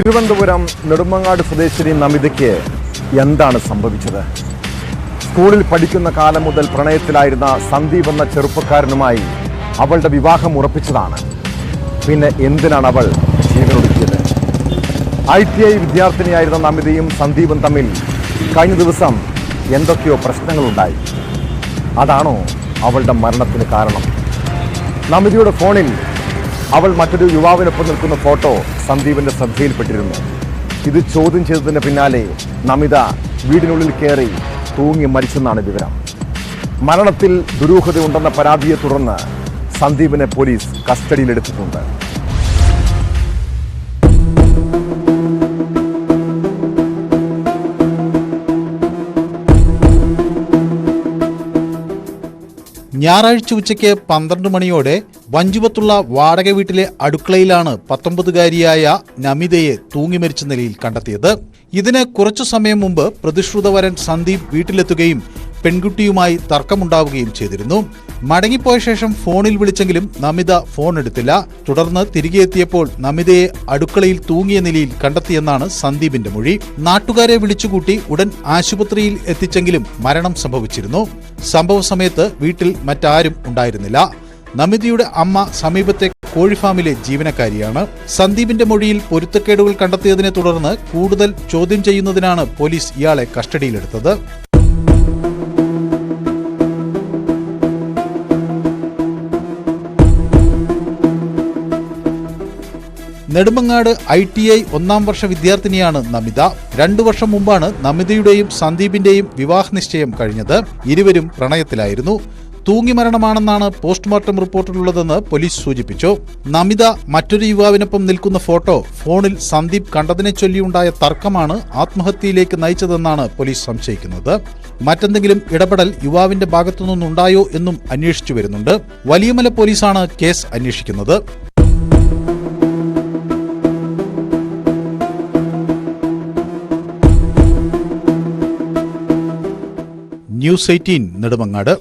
തിരുവനന്തപുരം നെടുമങ്ങാട് സ്വദേശിനി നമിതയ്ക്ക് എന്താണ് സംഭവിച്ചത്? സ്കൂളിൽ പഠിക്കുന്ന കാലം മുതൽ പ്രണയത്തിലായിരുന്ന സന്ദീപ് എന്ന ചെറുപ്പക്കാരനുമായി അവളുടെ വിവാഹം ഉറപ്പിച്ചതാണ്. പിന്നെ എന്തിനാണ് അവൾ ജീവനൊടുക്കിയത്? ഐ ടി ഐ വിദ്യാർത്ഥിനിയായിരുന്ന നമിതയും സന്ദീപും തമ്മിൽ കഴിഞ്ഞ ദിവസം എന്തൊക്കെയോ പ്രശ്നങ്ങളുണ്ടായി. അതാണോ അവളുടെ മരണത്തിന് കാരണം? നമിതയുടെ ഫോണിൽ അവൾ മറ്റൊരു യുവാവിനൊപ്പം നിൽക്കുന്ന ഫോട്ടോ സന്ദീപിന്റെ ശ്രദ്ധയിൽപ്പെട്ടിരുന്നു. ഇത് ചോദ്യം ചെയ്തതിന് പിന്നാലെ നമിത വീടിനുള്ളിൽ കയറി തൂങ്ങി മരിച്ചെന്നാണ് വിവരം. മരണത്തിൽ ദുരൂഹതയുണ്ടെന്ന പരാതിയെ തുടർന്ന് സന്ദീപിനെ പോലീസ് കസ്റ്റഡിയിലെടുത്തിട്ടുണ്ട്. ഞായറാഴ്ച ഉച്ചയ്ക്ക് പന്ത്രണ്ട് മണിയോടെ വഞ്ചുവത്തുള്ള വാടക വീട്ടിലെ അടുക്കളയിലാണ് പത്തൊമ്പതുകാരിയായ നമിതയെ തൂങ്ങിമരിച്ച നിലയിൽ കണ്ടെത്തിയത്. ഇതിന് കുറച്ചു സമയം മുമ്പ് പ്രതിശ്രുതവരൻ സന്ദീപ് വീട്ടിലെത്തുകയും പെൺകുട്ടിയുമായി തർക്കമുണ്ടാവുകയും ചെയ്തിരുന്നു. മടങ്ങിപ്പോയ ശേഷം ഫോണിൽ വിളിച്ചെങ്കിലും നമിത ഫോൺ എടുത്തില്ല. തുടർന്ന് തിരികെ എത്തിയപ്പോൾ നമിതയെ അടുക്കളയിൽ തൂങ്ങിയ നിലയിൽ കണ്ടെത്തിയെന്നാണ് സന്ദീപിന്റെ മൊഴി. നാട്ടുകാരെ വിളിച്ചുകൂട്ടി ഉടൻ ആശുപത്രിയിൽ എത്തിച്ചെങ്കിലും മരണം സംഭവിച്ചിരുന്നു. സംഭവ സമയത്ത് വീട്ടിൽ മറ്റാരും ഉണ്ടായിരുന്നില്ല. നമിതയുടെ അമ്മ സമീപത്തെ കോഴിഫാമിലെ ജീവനക്കാരിയാണ്. സന്ദീപിന്റെ മൊഴിയിൽ പൊരുത്തക്കേടുകൾ കണ്ടെത്തിയതിനെ തുടർന്ന് കൂടുതൽ ചോദ്യം ചെയ്യുന്നതിനാണ് പോലീസ് ഇയാളെ കസ്റ്റഡിയിലെടുത്തത്. നെടുമങ്ങാട് ഐ ടി ഐ ഒന്നാം വർഷ വിദ്യാർത്ഥിനിയാണ് നമിത. രണ്ടു വർഷം മുമ്പാണ് നമിതയുടെയും സന്ദീപിന്റെയും വിവാഹ നിശ്ചയം കഴിഞ്ഞത്. ഇരുവരും പ്രണയത്തിലായിരുന്നു. തൂങ്ങിമരണമാണെന്നാണ് പോസ്റ്റ്മോർട്ടം റിപ്പോർട്ടിലുള്ളതെന്ന് പോലീസ് സൂചിപ്പിച്ചു. നമിത മറ്റൊരു യുവാവിനൊപ്പം നിൽക്കുന്ന ഫോട്ടോ ഫോണിൽ സന്ദീപ് കണ്ടതിനെ ചൊല്ലിയുണ്ടായ തർക്കമാണ് ആത്മഹത്യയിലേക്ക് നയിച്ചതെന്നാണ് പോലീസ് സംശയിക്കുന്നത്. മറ്റെന്തെങ്കിലും ഇടപെടൽ യുവാവിന്റെ ഭാഗത്തുനിന്നുണ്ടായോ എന്നും അന്വേഷിച്ചു വരുന്നുണ്ട്. വലിയമല പോലീസാണ് കേസ് അന്വേഷിക്കുന്നത്. News eighteen Nedumangad.